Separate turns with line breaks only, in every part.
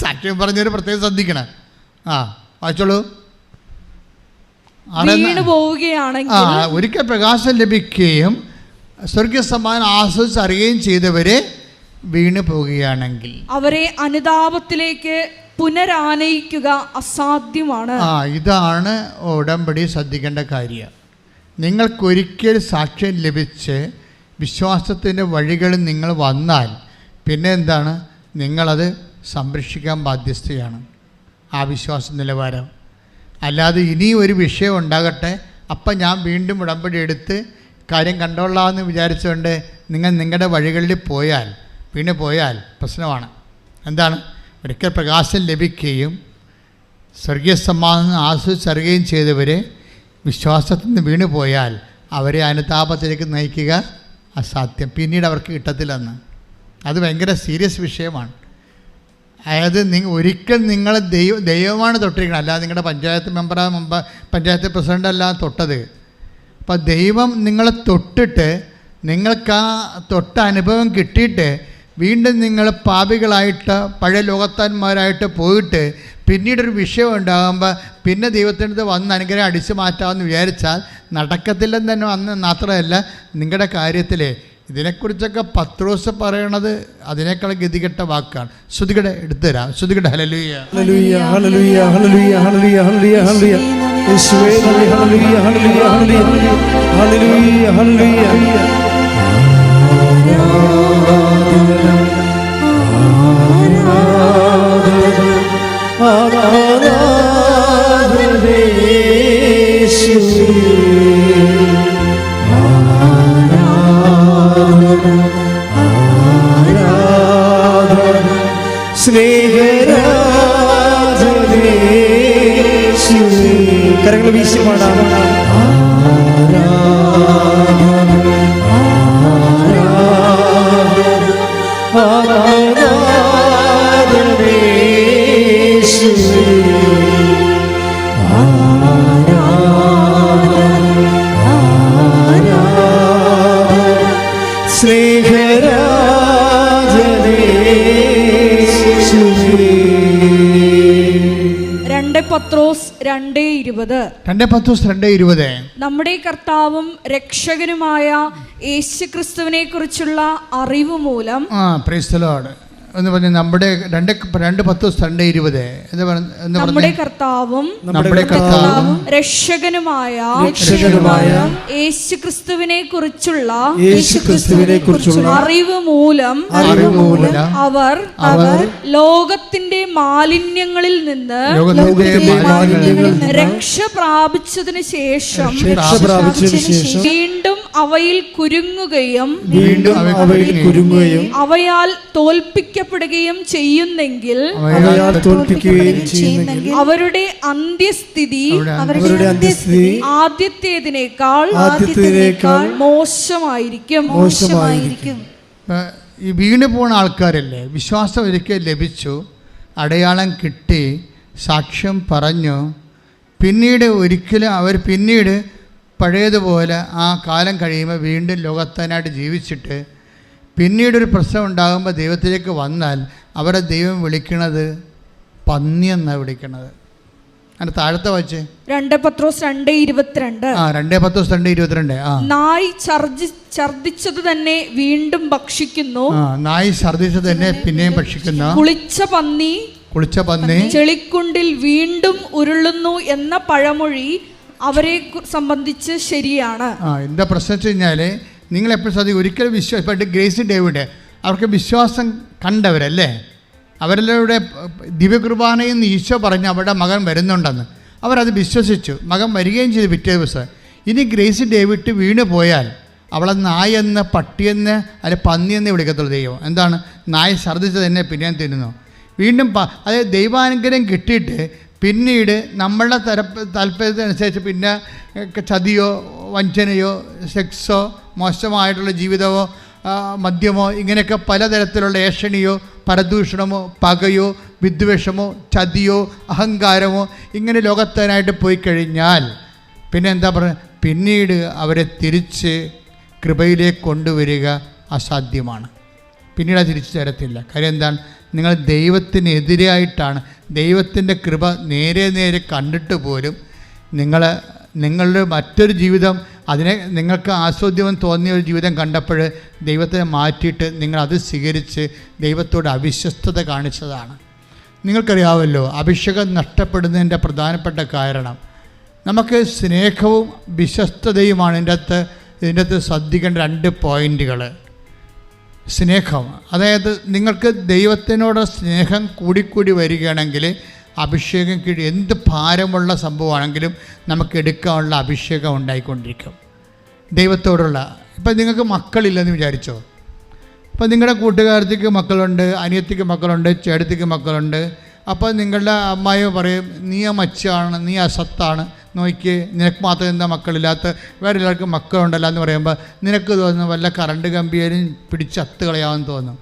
സാക്ഷ്യം പറഞ്ഞൊരു പ്രത്യേകം ശ്രദ്ധിക്കണം. ആ വായിച്ചോളൂ. ആ ഒരിക്കൽ പ്രകാശം ലഭിക്കുകയും സ്വർഗസമ്മാനം ആസ്വദിച്ച് അറിയുകയും ചെയ്തവരെ വീണു പോവുകയാണെങ്കിൽ.
അവരെ അനുതാപത്തിലേക്ക് പുനരാനയിക്കുക അസാധ്യമാണ്.
ആ ഇതാണ് ഉടമ്പടി ശ്രദ്ധിക്കേണ്ട കാര്യം. നിങ്ങൾക്കൊരിക്കൽ സാക്ഷ്യം ലഭിച്ച് വിശ്വാസത്തിന്റെ വഴികളിൽ നിങ്ങൾ വന്നാൽ പിന്നെ എന്താണ് നിങ്ങളത് സംരക്ഷിക്കാൻ ബാധ്യസ്ഥയാണ്. ആ വിശ്വാസ നിലവാരം. അല്ലാതെ ഇനി ഒരു വിഷയം ഉണ്ടാകട്ടെ. അപ്പം ഞാൻ വീണ്ടും ഉടമ്പടി എടുത്ത് കാര്യം കണ്ടോളാമെന്ന് വിചാരിച്ചുകൊണ്ട് നിങ്ങൾ നിങ്ങളുടെ വഴികളിൽ പോയാൽ പിന്നെ പോയാൽ പ്രശ്നമാണ്. എന്താണ്? ഒരിക്കൽ പ്രകാശം ലഭിക്കുകയും സ്വർഗീയ സമ്മാനം ആസ്വദിച്ചറിയുകയും ചെയ്തവരെ വിശ്വാസത്തിൽ നിന്ന് വീണു പോയാൽ അവരെ അനുതാപത്തിലേക്ക് നയിക്കുക അസാധ്യം. പിന്നീട് അവർക്ക് കിട്ടത്തില്ലെന്ന്. അത് ഭയങ്കര സീരിയസ് വിഷയമാണ്. അതായത് നിങ്ങൾ ഒരിക്കൽ നിങ്ങൾ ദൈവ ദൈവമാണ് തൊട്ടിരിക്കണം അല്ലാതെ നിങ്ങളുടെ പഞ്ചായത്ത് മെമ്പറാ മുമ്പ് പഞ്ചായത്ത് പ്രസിഡന്റ് അല്ല തൊട്ടത്. അപ്പോൾ ദൈവം നിങ്ങളെ തൊട്ടിട്ട് നിങ്ങൾക്ക് ആ തൊട്ട അനുഭവം കിട്ടിയിട്ട് വീണ്ടും നിങ്ങൾ പാപികളായിട്ട് പഴയ ലോകത്താന്മാരായിട്ട് പോയിട്ട് പിന്നീടൊരു വിഷയം ഉണ്ടാകുമ്പോൾ പിന്നെ ദൈവത്തിന്റെ വന്ന് അനുഗ്രഹം അടിച്ചു മാറ്റാമെന്ന് വിചാരിച്ചാൽ നടക്കത്തില്ലെന്ന് തന്നെ വന്ന് മാത്രമല്ല നിങ്ങളുടെ കാര്യത്തിൽ ഇതിനെക്കുറിച്ചൊക്കെ പത്രോസ് പറയണത് അതിനേക്കാൾ ഗതികെട്ട വാക്കാണ്. ശ്രുതികട എടുത്തുതരാം ശ്രുതികട ഹലലുയ്യ
ഹലലുയ്യ ഹലലുയ്യ ഹലലുയ്യ ഹലലുയ്യ ഹലലുയ്യ ഹലലുയ്യ യേശുവേ നന്ദി hallelujah hallelujah hallelujah. Hallelujah hallelujah. ആരാധന യേശുവേ
ഇരുപത്.
രണ്ട് പത്ത് ദിവസം രണ്ട് ഇരുപത്.
നമ്മുടെ കർത്താവും രക്ഷകനുമായ യേശു ക്രിസ്തുവിനെ കുറിച്ചുള്ള അറിവ് മൂലം
ആ പ്രൈസ്തലോട് എന്ന് പറഞ്ഞ നമ്മുടെ രണ്ട് രണ്ട് പത്ത് ദിവസം രണ്ട് ഇരുപത്
നമ്മുടെ കർത്താവും
നമ്മുടെ കർത്താവും
രക്ഷകനുമായ
രക്ഷകനുമായ
യേശു കുറിച്ചുള്ള
യേശുക്രിസ്തുവിനെ കുറിച്ചുള്ള
അറിവ് മൂലം
അറിവ് മൂലം
അവർ
അവർ
ലോകത്തിന്റെ മാലിന്യങ്ങളിൽ നിന്ന്
ലോകത്തിന്റെ മാലിന്യങ്ങളിൽ
രക്ഷ പ്രാപിച്ചതിന് ശേഷം വീണ്ടും അവയിൽ കുരുങ്ങുകയും
വീണ്ടും അവയിൽ കുരുങ്ങുകയും
അവയാൽ തോൽപ്പിക്കപ്പെടുകയും ചെയ്യുന്നെങ്കിൽ അവരുടെ അന്ത്യസ്ഥിതി
അവരുടെ അന്ത്യസ്ഥിതി
ആദ്യത്തേതിനേക്കാൾ
ആദ്യത്തേതിനേക്കാൾ
മോശമായിരിക്കും.
മോശമായിരിക്കും.
ഈ വീണ് പോണ ആൾക്കാരല്ലേ വിശ്വാസം ഒരിക്കൽ ലഭിച്ചു അടയാളം കിട്ടി സാക്ഷ്യം പറഞ്ഞു പിന്നീട് ഒരിക്കലും അവർ പിന്നീട് പഴയതുപോലെ ആ കാലം കഴിയുമ്പോൾ വീണ്ടും ലോകത്തനായിട്ട് ജീവിച്ചിട്ട് പിന്നീടൊരു പ്രശ്നം ഉണ്ടാകുമ്പോൾ ദൈവത്തിലേക്ക് വന്നാൽ അവരെ ദൈവം വിളിക്കണത് പന്നി എന്നാണ് വിളിക്കണത്. അങ്ങനെ താഴത്തെ വച്ച്
രണ്ട് പത്രോസ് രണ്ട് ഇരുപത്തിരണ്ട്.
ആ രണ്ടേ പത്ത് ദിവസം രണ്ട് ഇരുപത്തിരണ്ട്. ആ.
നായ് ഛർജി ഛർദിച്ചത് തന്നെ വീണ്ടും ഭക്ഷിക്കുന്നു.
ആ നായി ഛർദ്ദിച്ചത് തന്നെ പിന്നെയും ഭക്ഷിക്കുന്ന.
കുളിച്ച പന്നി
കുളിച്ച പന്നി.
ചെളിക്കുണ്ടിൽ വീണ്ടും ഉരുളുന്നു എന്ന പഴമൊഴി അവരെ സംബന്ധിച്ച് ശരിയാണ്.
ആ എന്താ പ്രശ്നം വെച്ച് കഴിഞ്ഞാൽ നിങ്ങൾ എപ്പോഴും ശ്രദ്ധിക്കും ഒരിക്കലും വിശ്വാസം ഇപ്പോൾ ഗ്രേസി ഡേവിഡ് അവർക്ക് വിശ്വാസം കണ്ടവരല്ലേ? അവരിലൂടെ ദിവ്യകുർബാനയിൽ നിന്ന് ഈശോ പറഞ്ഞ് അവരുടെ മകൻ വരുന്നുണ്ടെന്ന്. അവരത് വിശ്വസിച്ചു. മകൻ വരികയും ചെയ്തു പിറ്റേ ദിവസം. ഇനി ഗ്രേസി ഡേവിഡ് വീണ് പോയാൽ അവളെ നായെന്ന് പട്ടിയെന്ന് അല്ലെ പന്നിയെന്ന് വിളിക്കത്തുള്ളൂ ദൈവം. എന്താണ്? നായ ഛർദ്ദിച്ചത് തന്നെ പിന്നെയും തിന്നുന്നു. വീണ്ടും അതായത് ദൈവാനുഗ്രഹം കിട്ടിയിട്ട് പിന്നീട് നമ്മളുടെ തര താല്പര്യത്തിനനുസരിച്ച് പിന്നെ ചതിയോ വഞ്ചനയോ സെക്സോ മോശമായിട്ടുള്ള ജീവിതമോ മദ്യമോ ഇങ്ങനെയൊക്കെ പലതരത്തിലുള്ള ഏഷണിയോ പരദൂഷണമോ പകയോ വിദ്വേഷമോ ചതിയോ അഹങ്കാരമോ ഇങ്ങനെ ലോകത്തനായിട്ട് പോയി കഴിഞ്ഞാൽ പിന്നെ എന്താ പറയുക പിന്നീട് അവരെ തിരിച്ച് കൃപയിലേക്ക് കൊണ്ടുവരിക അസാധ്യമാണ്. പിന്നീട് അത് തിരിച്ചു തരത്തില്ല. കാര്യം എന്താണ്? നിങ്ങൾ ദൈവത്തിനെതിരായിട്ടാണ് ദൈവത്തിന്റെ കൃപ നേരെ നേരെ കണ്ടിട്ട് പോലും നിങ്ങൾ നിങ്ങളുടെ മറ്റൊരു ജീവിതം അതിനെ നിങ്ങൾക്ക് ആസ്വാദ്യം തോന്നിയ ഒരു ജീവിതം കണ്ടപ്പോൾ ദൈവത്തെ മാറ്റിയിട്ട് നിങ്ങൾ അത് സ്വീകരിച്ച് ദൈവത്തോട് അവിശ്വസ്തത കാണിച്ചതാണ്. നിങ്ങൾക്കറിയാമല്ലോ അഭിഷേകം നഷ്ടപ്പെടുന്നതിന്റെ പ്രധാനപ്പെട്ട കാരണം നമുക്ക് സ്നേഹവും വിശ്വസ്തതയുമാണ് ഇതിന്റെ അകത്ത് ഇതിന്റെ അകത്ത് ശ്രദ്ധിക്കേണ്ട രണ്ട് പോയിന്റുകൾ. സ്നേഹം അതായത് നിങ്ങൾക്ക് ദൈവത്തിനോട് സ്നേഹം കൂടിക്കൂടി വരികയാണെങ്കിൽ അഭിഷേകം കീഴ് എന്ത് ഭാരമുള്ള സംഭവമാണെങ്കിലും നമുക്ക് എടുക്കാനുള്ള അഭിഷേകം ഉണ്ടായിക്കൊണ്ടിരിക്കും. ദൈവത്തോടുള്ള ഇപ്പം നിങ്ങൾക്ക് മക്കളില്ലെന്ന് വിചാരിച്ചോ? അപ്പോൾ നിങ്ങളുടെ കൂട്ടുകാരത്തേക്ക് മക്കളുണ്ട് അനിയത്തിക്ക് മക്കളുണ്ട് ചേട്ടത്തിക്ക് മക്കളുണ്ട്. അപ്പോൾ നിങ്ങളുടെ അമ്മായി പറയും നീ മച്ചാണ് നീ അസത്താണ് നോക്കി നിനക്ക് മാത്രം എന്താ മക്കളില്ലാത്ത? വേറെ എല്ലാവർക്കും മക്കളുണ്ടല്ലോ എന്ന് പറയുമ്പോൾ നിനക്ക് തോന്നുന്നു വല്ല കറണ്ട് കമ്പിയേലും പിടിച്ച് അത്ത് കളയാമെന്ന് തോന്നും.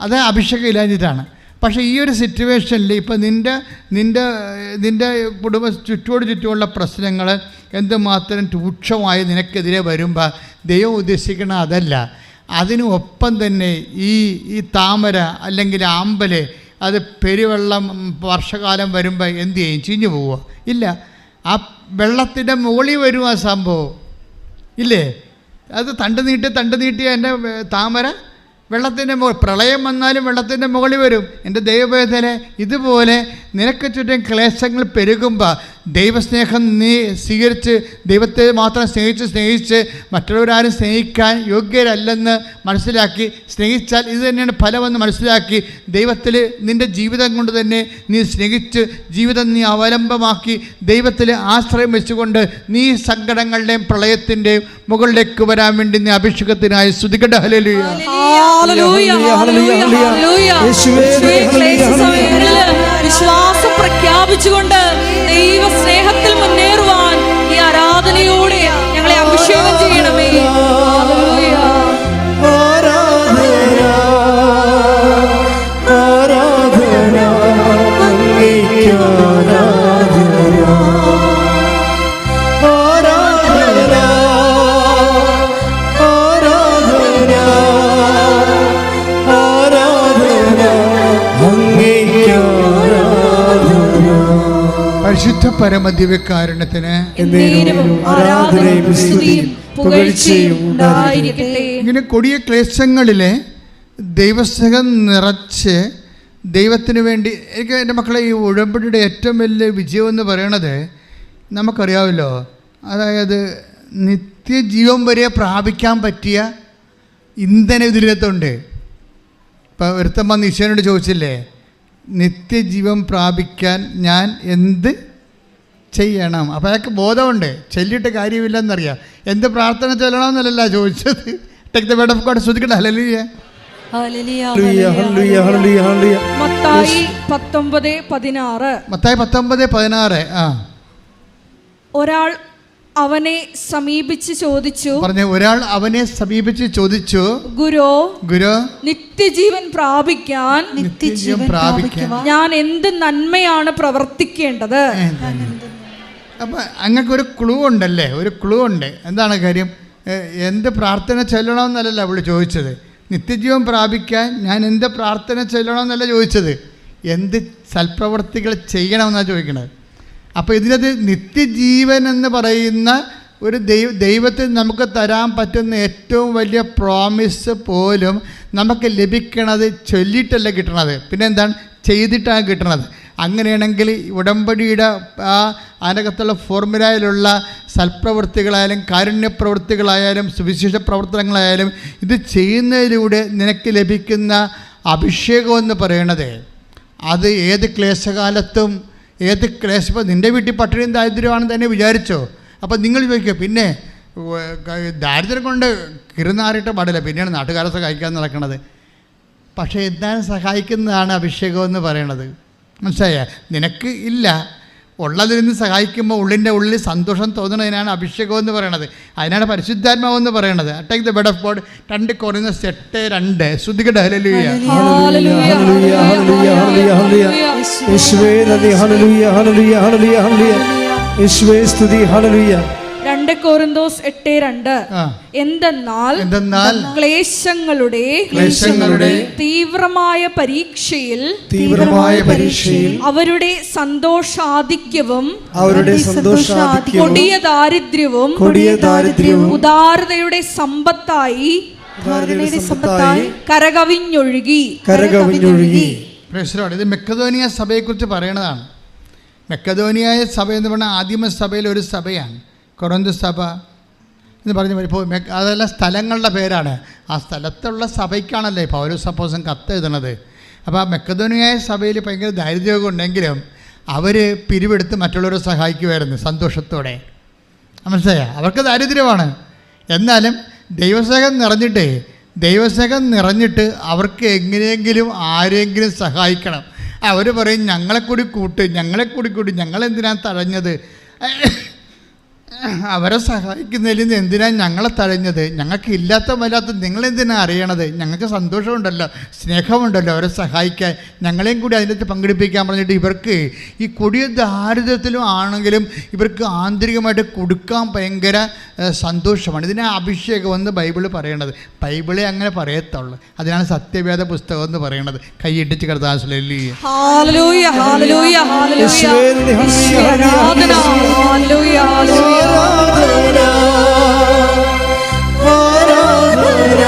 അത് അഭിഷേകം ഇല്ലാഞ്ഞിട്ടാണ്. പക്ഷേ ഈ ഒരു സിറ്റുവേഷനിൽ ഇപ്പോൾ നിന്റെ നിന്റെ നിന്റെ കുടുംബ ചുറ്റോട് ചുറ്റുമുള്ള പ്രശ്നങ്ങൾ എന്തുമാത്രം രൂക്ഷമായി നിനക്കെതിരെ വരുമ്പോൾ ദൈവം ഉദ്ദേശിക്കണ അതല്ല. അതിനൊപ്പം തന്നെ ഈ ഈ താമര അല്ലെങ്കിൽ ആമ്പൽ അത് പെരുവെള്ളം വർഷകാലം വരുമ്പോൾ എന്ത് ചെയ്യും? ചീഞ്ഞു പോവുക ഇല്ല. ആ വെള്ളത്തിന്റെ മുകളിൽ വരും ആ സംഭവം. ഇല്ലേ? അത് തണ്ട് നീട്ടി തണ്ട് നീട്ടിയ എന്റെ താമര വെള്ളത്തിന്റെ മുകൾ പ്രളയം വന്നാലും വെള്ളത്തിന്റെ മുകളിൽ വരും. എന്റെ ദൈവവേദന ഇതുപോലെ നിനക്ക് ചുറ്റും ക്ലേശങ്ങൾ പെരുകുമ്പോൾ ദൈവസ്നേഹം നീ സ്വീകരിച്ച് ദൈവത്തെ മാത്രം സ്നേഹിച്ച് സ്നേഹിച്ച് മറ്റുള്ളവരാരും സ്നേഹിക്കാൻ യോഗ്യരല്ലെന്ന് മനസ്സിലാക്കി സ്നേഹിച്ചാൽ ഇത് തന്നെയാണ് ഫലമെന്ന് മനസ്സിലാക്കി ദൈവത്തിൽ നിന്റെ ജീവിതം കൊണ്ട് തന്നെ നീ സ്നേഹിച്ച് ജീവിതം നീ അവലംബമാക്കി ദൈവത്തിൽ ആശ്രയം വെച്ചുകൊണ്ട് നീ സങ്കടങ്ങളുടെയും പ്രളയത്തിന്റെയും മുകളിലേക്ക് വരാൻ വേണ്ടി നീ അഭിഷേകത്തിനായി ശ്രുതികട ഹല്ലേലൂയ.
ആരാധനയും സ്തുതിയും പുകഴ്ചയും ഉണ്ടായിരിക്കട്ടെ.
ഇങ്ങനെ കൊടിയ ക്ലേശങ്ങളിലെ ദൈവസ്നേഹം നിറച്ച് ദൈവത്തിന് വേണ്ടി എനിക്ക് എന്റെ മക്കളെ ഈ ഉഴമ്പടിയുടെ ഏറ്റവും വലിയ വിജയം എന്ന് പറയണത് നമുക്കറിയാമല്ലോ. അതായത് നിത്യജീവൻ വരെ പ്രാപിക്കാൻ പറ്റിയ ഇന്ധനം ഇതിനകത്തുണ്ട് ഇപ്പം ഒരുത്തം വന്ന് ഈശ്വരനോട് ചോദിച്ചില്ലേ നിത്യജീവൻ പ്രാപിക്കാൻ ഞാൻ എന്ത് ചെയ്യണം. അപ്പോൾ അയാൾക്ക് ബോധമുണ്ട്. ചൊല്ലിയിട്ട് കാര്യമില്ലെന്നറിയാം. എന്ത് പ്രാർത്ഥന ചൊല്ലണമെന്നല്ല ചോദിച്ചത്. Take the word of God ശ്രദ്ധിക്കട്ടെ hallelujah
hallelujah hallelujah hallelujah hallelujah
Mathai പത്തൊമ്പത് പതിനാറ്.
മത്തായി പത്തൊമ്പത് പതിനാറ്. ആ.
ഒരാൾ അവനെ സമീപിച്ച് ചോദിച്ചു
പറഞ്ഞു ഒരാൾ അവനെ സമീപിച്ച് ചോദിച്ചു
ഗുരു
ഗുരു
നിത്യജീവൻ പ്രാപിക്കാൻ
നിത്യജീവൻ പ്രാപിക്കാൻ
ഞാൻ എന്ത് നന്മയാണ് പ്രവർത്തിക്കേണ്ടത്?
അപ്പം അങ്ങക്കൊരു ക്ലൂ ഉണ്ടല്ലേ? ഒരു ക്ലൂ ഉണ്ട്. എന്താണ് കാര്യം? എന്ത് പ്രാർത്ഥന ചെല്ലണമെന്നല്ലല്ല അവൾ ചോദിച്ചത്. നിത്യജീവൻ പ്രാപിക്കാൻ ഞാൻ എന്ത് പ്രാർത്ഥന ചെല്ലണമെന്നല്ല ചോദിച്ചത്. എന്ത് സൽപ്രവർത്തികൾ ചെയ്യണമെന്നാണ് ചോദിക്കുന്നത് അപ്പോൾ ഇതിനകത്ത് നിത്യജീവൻ എന്ന് പറയുന്ന ഒരു ദൈവ ദൈവത്തിൽ നമുക്ക് തരാൻ പറ്റുന്ന ഏറ്റവും വലിയ പ്രോമിസ് പോലും നമുക്ക് ലഭിക്കണത് ചൊല്ലിയിട്ടല്ല കിട്ടണത്? പിന്നെ എന്താണ്? ചെയ്തിട്ടാണ് കിട്ടണത്. അങ്ങനെയാണെങ്കിൽ ഉടമ്പടിയുടെ ആ അതിനകത്തുള്ള ഫോർമുലയിലുള്ള സൽപ്രവൃത്തികളായാലും കാരുണ്യപ്രവൃത്തികളായാലും സുവിശേഷ പ്രവർത്തനങ്ങളായാലും ഇത് ചെയ്യുന്നതിലൂടെ നിനക്ക് ലഭിക്കുന്ന അഭിഷേകം എന്ന് പറയണത്. അത് ഏത് ക്ലേശകാലത്തും ഏത് ക്ലേശ ഇപ്പോൾ നിന്റെ വീട്ടിൽ പട്ടിണിയും ദാരിദ്ര്യമാണെന്ന് തന്നെ വിചാരിച്ചോ? അപ്പോൾ നിങ്ങൾ ചോദിക്കുക പിന്നെ ദാരിദ്ര്യം കൊണ്ട് കിരുന്നാറിയിട്ട് പാടില്ല പിന്നെയാണ് നാട്ടുകാരെ സഹായിക്കാൻ നടക്കണത്. പക്ഷേ എന്താണ് സഹായിക്കുന്നതാണ് അഭിഷേകം എന്ന് പറയണത്? മനസ്സിലായ? നിനക്ക് ഇല്ല. ഉള്ളതിൽ നിന്ന് സഹായിക്കുമ്പോൾ ഉള്ളിന്റെ ഉള്ളിൽ സന്തോഷം തോന്നുന്നതിനാണ് അഭിഷേകം എന്ന് പറയണത്. അതിനാണ് പരിശുദ്ധാത്മാവ് എന്ന് പറയണത്. Take the word of God രണ്ട് കുറയുന്ന എട്ട് രണ്ട്. ശ്രുതികട hallelujah.
Hallelujah. Hallelujah hallelujah hallelujah.
രണ്ട് കോറിന്തോസ് എട്ട് രണ്ട്. എന്തെന്നാൽ
എന്തെന്നാൽ
ക്ലേശങ്ങളുടെ
ക്ലേശങ്ങളുടെ
തീവ്രമായ പരീക്ഷയിൽ
തീവ്രമായ പരീക്ഷയിൽ
അവരുടെ സന്തോഷാധിക്യവും
അവരുടെ സന്തോഷാധിക്യവും
കൊടിയ ദാരിദ്ര്യവും
കൊടിയ ദാരിദ്ര്യവും
ഉദാരതയുടെ സമ്പത്തായി കരകവിഞ്ഞൊഴുകി.
കരകവിഞ്ഞൊഴുകി.
പ്രശ്നമാണ് ഇത് മെക്കതോനിയ സഭയെക്കുറിച്ച് പറയണതാണ്. മെക്കതോനിയായ സഭ എന്ന് പറഞ്ഞാൽ ആദിമ സഭയിലെ ഒരു സഭയാണ്. കൊറന്തു സഭ എന്ന് പറഞ്ഞു ഇപ്പോൾ അതെല്ലാം സ്ഥലങ്ങളുടെ പേരാണ്. ആ സ്ഥലത്തുള്ള സഭയ്ക്കാണല്ലേ പൗലോസ് സപ്പോസം കത്ത് എഴുതണത്. അപ്പോൾ ആ മെക്കതോനിയായ സഭയിൽ ഭയങ്കര ദാരിദ്ര്യമൊക്കെ ഉണ്ടെങ്കിലും അവർ പിരിവെടുത്ത് മറ്റുള്ളവരെ സഹായിക്കുമായിരുന്നു സന്തോഷത്തോടെ. മനസ്സിലായ? അവർക്ക് ദാരിദ്ര്യമാണ്. എന്നാലും ദൈവസേകം നിറഞ്ഞിട്ട് ദൈവസേകം നിറഞ്ഞിട്ട് അവർക്ക് എങ്ങനെയെങ്കിലും ആരെങ്കിലും സഹായിക്കണം. അവർ പറയും ഞങ്ങളെ കൂടി കൂട്ട് ഞങ്ങളെ കൂടി കൂട്ടി ഞങ്ങളെന്തിനാണ് തഴഞ്ഞത്? അവരെ സഹായിക്കുന്നതിൽ നിന്ന് എന്തിനാണ് ഞങ്ങളെ തഴഞ്ഞത്? ഞങ്ങൾക്ക് ഇല്ലാത്ത വല്ലാത്ത നിങ്ങളെന്തിനാ അറിയണത്? ഞങ്ങൾക്ക് സന്തോഷമുണ്ടല്ലോ സ്നേഹമുണ്ടല്ലോ അവരെ സഹായിക്കാൻ. ഞങ്ങളെയും കൂടി അതിനകത്ത് പങ്കെടുപ്പിക്കാൻ പറഞ്ഞിട്ട് ഇവർക്ക് ഈ കൊടിയ ദാരിദ്ര്യത്തിലും ആണെങ്കിലും ഇവർക്ക് ആന്തരികമായിട്ട് കൊടുക്കാൻ ഭയങ്കര സന്തോഷമാണ്. ഇതിനെ അഭിഷേകമെന്ന് ബൈബിൾ പറയണത്. ബൈബിളെ അങ്ങനെ പറയത്തുള്ളൂ. അതിനാണ് സത്യവേദ പുസ്തകം എന്ന് പറയണത്. കൈയിട്ടിച്ച് കർത്താശ്ലി
Hallelujah, hallelujah, ഹാലലൂയ. ആരാധന
ആരാധന.